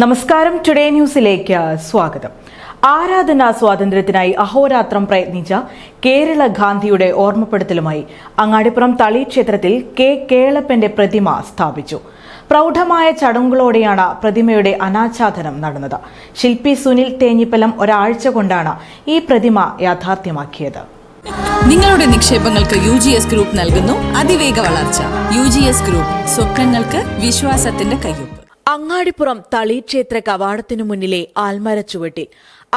നമസ്കാരം. ടുഡേ ന്യൂസിലേക്ക് സ്വാഗതം. ആരാധനാ സ്വാതന്ത്ര്യത്തിനായി അഹോരാത്രം പ്രയത്നിച്ച കേരള ഗാന്ധിയുടെ ഓർമ്മപ്പെടുത്തലുമായി അങ്ങാടിപ്പുറം തളി ക്ഷേത്രത്തിൽ കെ. കേളപ്പന്റെ പ്രതിമ സ്ഥാപിച്ചു. പ്രൗഢമായ ചടങ്ങുകളോടെയാണ് പ്രതിമയുടെ അനാച്ഛാദനം നടന്നത്. ശില്പി സുനിൽ തേഞ്ഞിപ്പലം ഒരാഴ്ച കൊണ്ടാണ് ഈ പ്രതിമ യാഥാർത്ഥ്യമാക്കിയത്. നിങ്ങളുടെ നിക്ഷേപങ്ങൾക്ക് യു ജി എസ് ഗ്രൂപ്പ് നൽകുന്നു. അതിവേഗ വളർച്ച. യു ജി എസ് ഗ്രൂപ്പ് സ്വപ്നങ്ങൾക്ക് വിശ്വാസത്തിന്റെ കയ്യൊപ്പ്. അങ്ങാടിപ്പുറം തളീക്ഷേത്ര കവാടത്തിനു മുന്നിലെ ആൽമരച്ചുവട്ടിൽ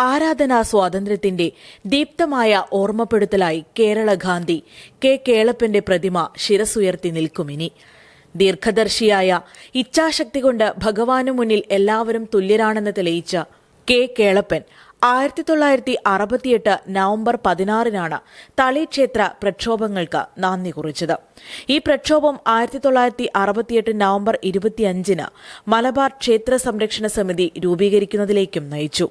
ആരാധനാ സ്വാതന്ത്ര്യത്തിന്റെ ദീപ്തമായ ഓർമ്മപ്പെടുത്തലായി കേരള ഗാന്ധി കെ കേളപ്പന്റെ പ്രതിമ ശിരസുയർത്തി നിൽക്കുമിനി ദീർഘദർശിയായ ഇച്ഛാശക്തി കൊണ്ട് ഭഗവാനു മുന്നിൽ എല്ലാവരും തുല്യരാണെന്ന് തെളിയിച്ച കെ കേളപ്പൻ ആയിരത്തി തൊള്ളായിരത്തി അറുപത്തിയെട്ട് നവംബർ പതിനാറിനാണ് തളിക്ഷേത്ര പ്രക്ഷോഭങ്ങൾക്ക് നാന്ദി കുറിച്ചത്. ഈ പ്രക്ഷോഭം ആയിരത്തി തൊള്ളായിരത്തി അറുപത്തിയെട്ട് നവംബർ ഇരുപത്തിയഞ്ചിന് മലബാർ ക്ഷേത്ര സംരക്ഷണ സമിതി രൂപീകരിക്കുന്നതിലേക്കും നയിച്ചു.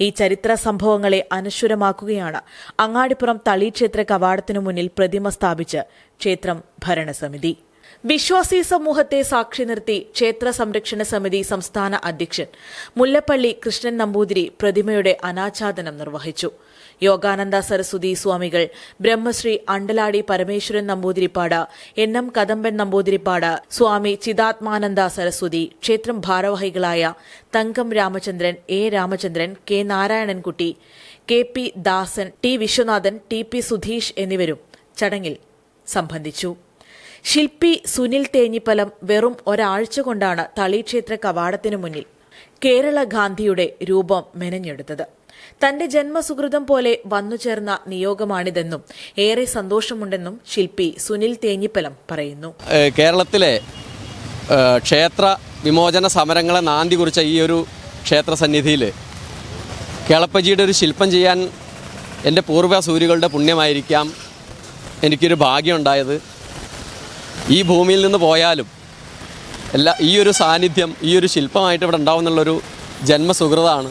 ഈ ചരിത്ര സംഭവങ്ങളെ അനശ്വരമാക്കുകയാണ് അങ്ങാടിപ്പുറം തളിക്ഷേത്ര കവാടത്തിനു മുന്നിൽ പ്രതിമ സ്ഥാപിച്ച് ക്ഷേത്രം ഭരണസമിതി. വിശ്വാസി സമൂഹത്തെ സാക്ഷി നിർത്തി ക്ഷേത്ര സംരക്ഷണ സമിതി സംസ്ഥാന അധ്യക്ഷൻ മുല്ലപ്പള്ളി കൃഷ്ണൻ നമ്പൂതിരി പ്രതിമയുടെ അനാച്ഛാദനം നിർവഹിച്ചു. യോഗാനന്ദ സരസ്വതി സ്വാമികൾ ബ്രഹ്മശ്രീ അണ്ടലാടി പരമേശ്വരൻ നമ്പൂതിരിപ്പാട് എൻ എം കദമ്പൻ നമ്പൂതിരിപ്പാട് സ്വാമി ചിതാത്മാനന്ദ സരസ്വതി ക്ഷേത്രം ഭാരവാഹികളായ Thankam Ramachandran A Ramachandran K Narayanankutty K P Dasan T Viswanathan T P Sudheesh എന്നിവരും ചടങ്ങിൽ സംബന്ധിച്ചു. ശില്പി സുനിൽ തേഞ്ഞിപ്പലം വെറും ഒരാഴ്ച കൊണ്ടാണ് തളിക്ഷേത്ര കവാടത്തിനു മുന്നിൽ കേരള ഗാന്ധിയുടെ രൂപം മെനഞ്ഞെടുത്തത്. തന്റെ ജന്മസുഹൃതം പോലെ വന്നുചേർന്ന നിയോഗമാണിതെന്നും ഏറെ സന്തോഷമുണ്ടെന്നും ശില്പി സുനിൽ തേഞ്ഞിപ്പലം പറയുന്നു. കേരളത്തിലെ ക്ഷേത്ര വിമോചന സമരങ്ങളെ നാന്തി കുറിച്ച ഈ ഒരു ക്ഷേത്ര സന്നിധിയിൽ കേളപ്പജിയുടെ ഒരു ശില്പം ചെയ്യാൻ എന്റെ പൂർവ സൂര്യകളുടെ പുണ്യമായിരിക്കാം. എനിക്കൊരു ഭാഗ്യമുണ്ടായത് ഈ ഭൂമിയിൽ നിന്ന് പോയാലും എല്ലാ ഈ ഒരു സാന്നിധ്യം ഈ ഒരു ശില്പമായിട്ട് ഇവിടെ ഉണ്ടാവും എന്നുള്ളൊരു ജന്മസുഹൃതമാണ്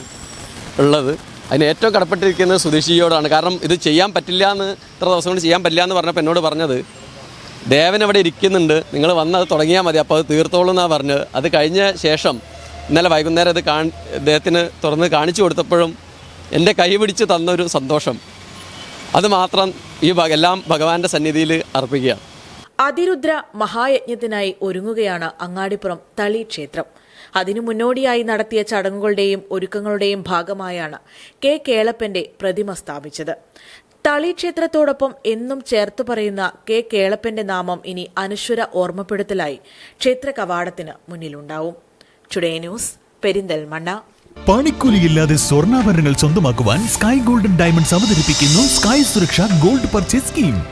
ഉള്ളത്. അതിന് ഏറ്റവും കടപ്പെട്ടിരിക്കുന്നത് സുധീഷിയോടാണ് കാരണം ഇത് ചെയ്യാൻ പറ്റില്ല എന്ന് ഇത്ര ദിവസം കൊണ്ട് ചെയ്യാൻ പറ്റില്ല എന്ന് പറഞ്ഞപ്പോൾ എന്നോട് പറഞ്ഞത് ദേവൻ അവിടെ ഇരിക്കുന്നുണ്ട്. നിങ്ങൾ വന്ന് അത് തുടങ്ങിയാൽ മതി. അപ്പോൾ അത് തീർത്തോളൂ എന്നാണ് പറഞ്ഞത്. അത് കഴിഞ്ഞ ശേഷം ഇന്നലെ വൈകുന്നേരം അത് കാണി അദ്ദേഹത്തിന് തുറന്ന് കാണിച്ചു കൊടുത്തപ്പോഴും എന്റെ കൈ പിടിച്ച് തന്നൊരു സന്തോഷം. അത് മാത്രം ഈ എല്ലാം ഭഗവാന്റെ സന്നിധിയിൽ അർപ്പിക്കുകയാണ്. അതിരുദ്ര മഹായജ്ഞത്തിനായി ഒരുങ്ങുകയാണ് അങ്ങാടിപ്പുറം തളി ക്ഷേത്രം. അതിനു മുന്നോടിയായി നടത്തിയ ചടങ്ങുകളുടെയും ഒരുക്കങ്ങളുടെയും ഭാഗമായാണ് കെ. കേളപ്പന്റെ പ്രതിമ സ്ഥാപിച്ചത്. തളി ക്ഷേത്രത്തോടൊപ്പം എന്നും ചേർത്ത് പറയുന്ന കെ. കേളപ്പന്റെ നാമം ഇനി അനശ്വര ഓർമ്മപ്പെടുത്തലായി ക്ഷേത്ര കവാടത്തിന് മുന്നിലുണ്ടാവും. Today news Perinthalmanna. പണിക്കൂലിയില്ലാതെ സ്വർണാഭരണങ്ങൾ സ്വന്തമാക്കുവാൻ സ്കൈ ഗോൾഡൻ ഡയമണ്ട്സ് അവതരിപ്പിക്കുന്നു sky Suraksha gold purchase scheme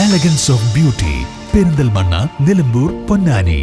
elegance of beauty Perinthalmanna Nilambur Ponnani.